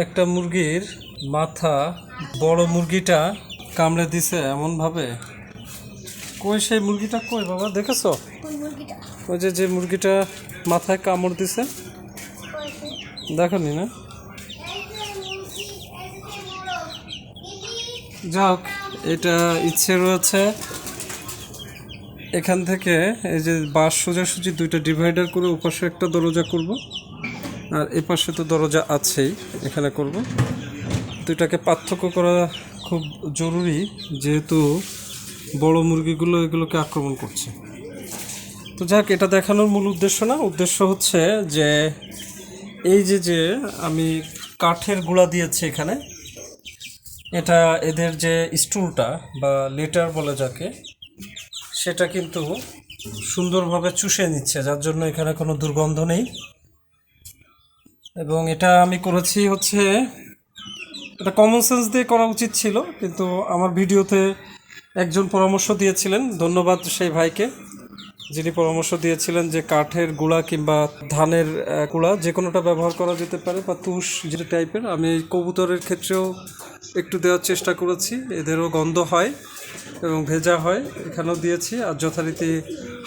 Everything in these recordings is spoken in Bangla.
একটা মুরগির মাথা বড় মুরগিটা কামড়ে দিছে এমন ভাবে কই সেই মুরগিটা কই বাবা দেখেছ? ওই যে যে মুরগিটা মাথায় কামড় দিছে। দেখনি না? যাক এটা ইচ্ছে রয়েছে এখান থেকে এই যে বাঁশ সোজাসুজি দুইটা ডিভাইডার করে ওপাশে একটা দরজা করব। আর এ পাশে তো দরজা আছেই, এখানে করব। দুইটাকে পার্থক্য করা খুব জরুরি, যেহেতু বড় মুরগিগুলো এগুলোকে আক্রমণ করছে। তো যাক, এটা দেখানোর মূল উদ্দেশ্য না। উদ্দেশ্য হচ্ছে যে এই যে যে আমি কাঠের গুঁড়া দিয়েছি এখানে, এটা এদের যে স্টুলটা বা লেটার বলে যাকে সেটা কিন্তু সুন্দরভাবে চুষে নিচ্ছে, যার জন্য এখানে কোনো দুর্গন্ধ নেই। এবং এটা আমি করেছি হচ্ছে, এটা কমন সেন্স দিয়ে করা উচিত ছিল, কিন্তু আমার ভিডিওতে একজন পরামর্শ দিয়েছিলেন, ধন্যবাদ সেই ভাইকে, যিনি পরামর্শ দিয়েছিলেন যে কাঠের গুঁড়া কিংবা ধানের গুঁড়া যে কোনোটা ব্যবহার করা যেতে পারে, বা তুষ যে টাইপের আমি কবুতরের ক্ষেত্রেও একটু দেওয়ার চেষ্টা করেছি। এদেরও গন্ধ হয় এবং ভেজা হয়, এখানেও দিয়েছি আর যথারীতি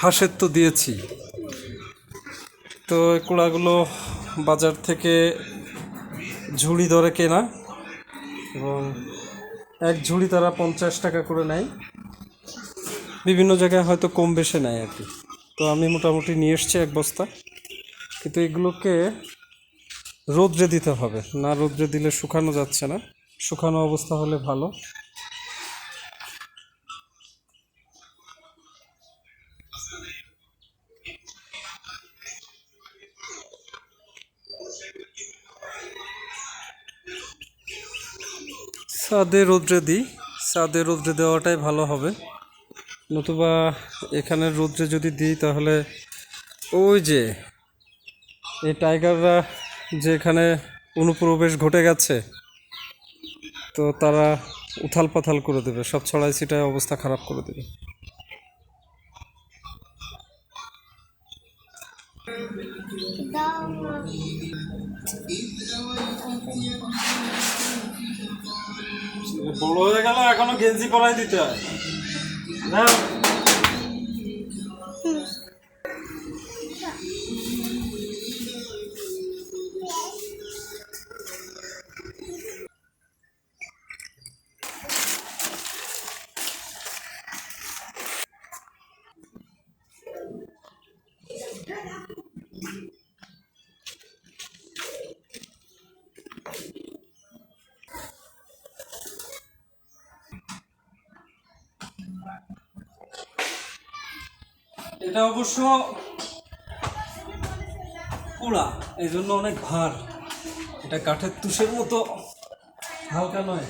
হাঁসের তো দিয়েছি। তো কুড়াগুলো বাজার থেকে ঝুড়ি ধরে কেনা এবং এক ঝুড়ি তারা পঞ্চাশ টাকা করে নেয়। বিভিন্ন জায়গায় হয়তো কম বেশি নেয় আর কি। তো আমি মোটামুটি নিয়ে এসছি এক বস্তা। কিন্তু এগুলোকে রোদ্রে দিতে হবে, না রোদ্রে দিলে শুকানো যাচ্ছে না। শুকানো অবস্থা হলে ভালো। সাদে রোদ্রে দিই। সাদে রোদ্রে দেওয়াটাই ভালো হবে। নতুবা এখানে রোদ্রে যদি দিই তাহলে ওই যে, এই টাইগাররা যে এখানে অনুপ্রবেশ ঘটে গেছে তো তারা উথাল পাথাল করে দেবে। সব ছড়াই ছিটায় অবস্থা খারাপ করে দেবে। বড় হয়ে গেল এখনও গেঞ্জি পরাই দিতে হয়। এটা অবশ্য পোড়া এই জন্য অনেক ভার। এটা কাঠের তুষের মতো হালকা নয়।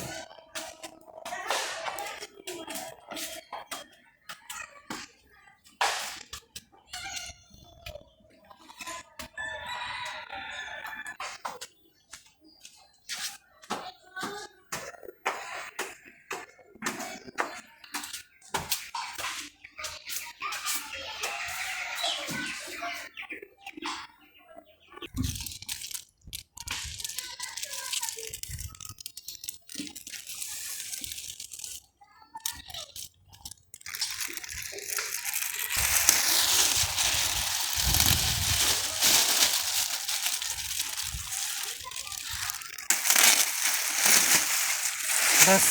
ব্যাস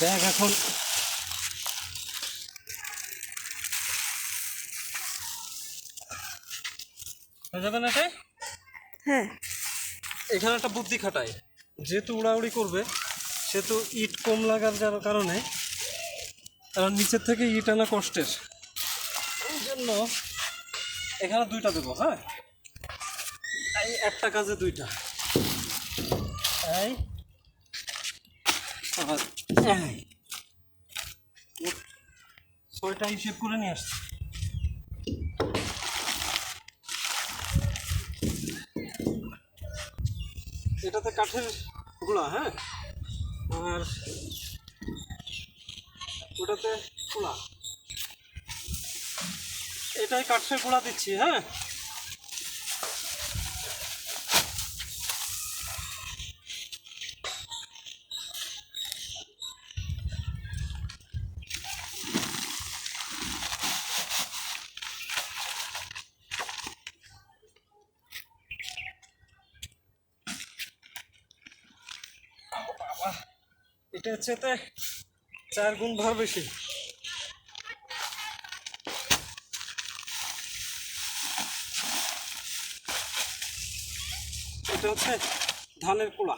ব্যাগ এখন। হয়ে যাবে না হ্যাঁ। এখানে একটা বুদ্ধি খাটায়। যেহেতু উড়াউড়ি করবে সেহেতু ইট কম লাগার যার কারণে কারণ নিচের থেকে ইট আনা কষ্টের। এই জন্য এখানে দুইটা দেবো হ্যাঁ? এই একটা কাজে দুইটা। এই আবার। ছয়টা করে নিয়ে আসছি। এটাতে কাঠের গুঁড়া হ্যাঁ? আর ওটাতে খোলা। এটাই কাঠের গোড়া দিচ্ছি হ্যাঁ? এটা হচ্ছে তো চার গুণ ভর বেশি। এটা হচ্ছে ধানের কুড়া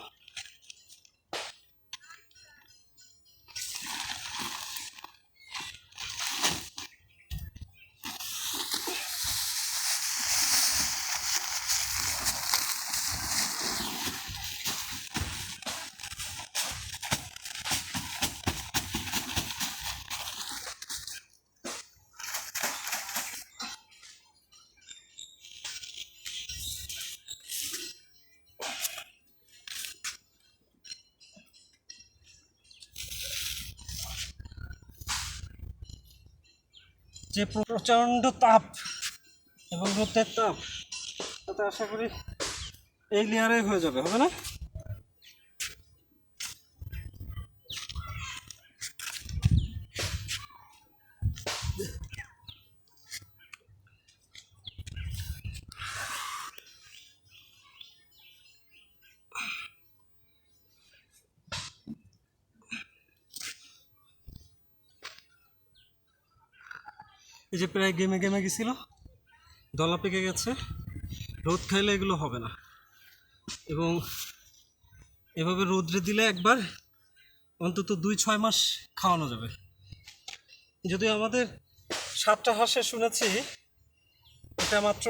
যে প্রচণ্ড তাপ এবং রোদের তাপ, তাতে আশা করি এই লেয়ারে হয়ে যাবে, হবে না? এই যে প্রায় গেমে গেমে গেছিল, দলা পেকে গেছে, রোদ খাইলে এগুলো হবে না। এবং এভাবে রোদ্রে দিলে একবার অন্তত দুই, ছয় মাস খাওয়ানো যাবে। যদি আমাদের সাতটা হাঁসে শুনেছি, এটা মাত্র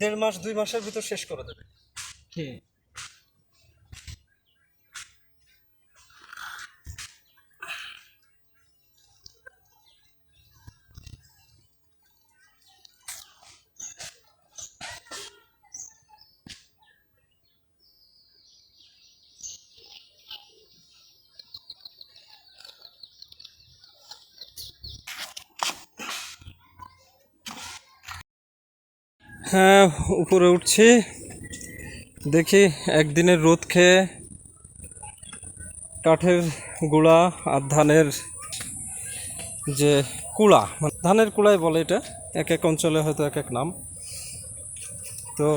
দেড় মাস, দুই মাসের ভিতর শেষ করে দেবে। খেয়ে হ্যাঁ উপরে উঠছি। দেখি একদিনের রোদ খেয়ে কাঠের গুঁড়া আর ধানের যে কুড়া মানে ধানের কুড়াই বলে এটা, এক এক অঞ্চলে হয়তো এক এক নাম। তো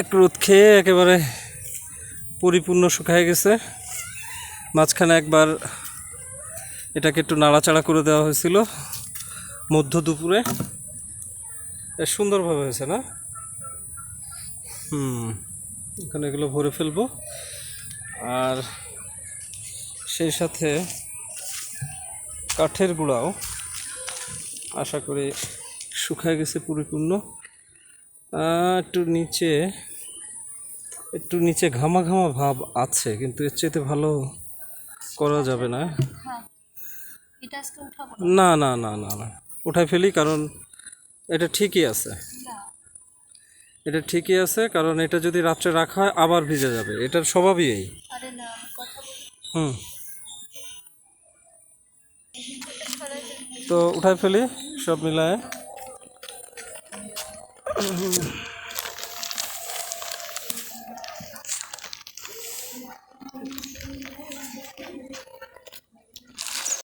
এক রোদ খেয়ে একেবারে পরিপূর্ণ শুকায় গেছে। মাঝখানে একবার এটাকে একটু নাড়াচাড়া করে দেওয়া হয়েছিল মধ্য দুপুরে। সুন্দরভাবে হয়েছে না? হুম এখানে এগুলো ভরে ফেলব। আর সেই সাথে কাঠের গুঁড়াও। আশা করি শুকায় গেছে পরিপূর্ণ। একটু নিচে একটু নিচে ঘামা ঘামা ভাব আছে কিন্তু এর চাইতে ভালো করা যাবে না। উঠাবো? না না না না না। উঠাই ফেলি কারণ এটা ঠিকই আছে। এটা ঠিকই আছে কারণ এটা যদি রাত্রে রাখা হয় আবার ভিজে যাবে। এটার স্বভাবই এই। হুম। তো উঠায় ফেলি সব মিলায়।